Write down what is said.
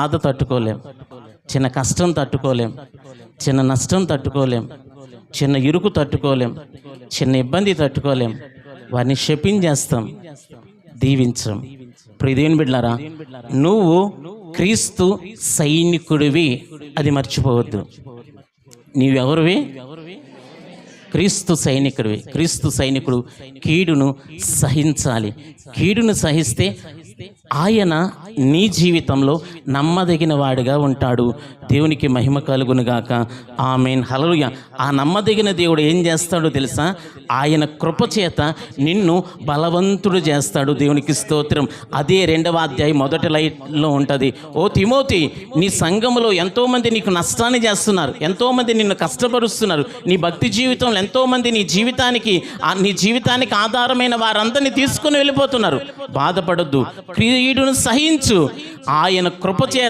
బాధ తట్టుకోలేం. చిన్న కష్టం తట్టుకోలేం. చిన్న నష్టం తట్టుకోలేం. చిన్న ఇరుకు తట్టుకోలేం. చిన్న ఇబ్బంది తట్టుకోలేం. వారిని శపించేస్తాం. దీవించం. ప్రిదేవుని బిడ్డారా నువ్వు క్రీస్తు సైనికుడివి అది మర్చిపోవద్దు. నీవెవరివి? క్రీస్తు సైనికుడివి. క్రీస్తు సైనికుడు కీడును సహించాలి. కీడును సహిస్తే ఆయన నీ జీవితంలో నమ్మదగిన వాడిగా ఉంటాడు. దేవునికి మహిమ కలుగునుగాక ఆమెన్. హలలుయ ఆ నమ్మదగిన దేవుడు ఏం చేస్తాడో తెలుసా? ఆయన కృపచేత నిన్ను బలవంతుడు చేస్తాడు. దేవునికి స్తోత్రం. అదే రెండవ అధ్యాయం మొదటి లైట్లో ఉంటుంది. ఓ తిమోతి నీ సంఘములో ఎంతోమంది నీకు నష్టాన్ని చేస్తున్నారు. ఎంతోమంది నిన్ను కష్టపరుస్తున్నారు. నీ భక్తి జీవితంలో ఎంతోమంది నీ జీవితానికి నీ జీవితానికి ఆధారమైన వారందరినీ తీసుకుని వెళ్ళిపోతున్నారు. బాధపడొద్దు. క్రీడును సహించు. ఆయన కృపచే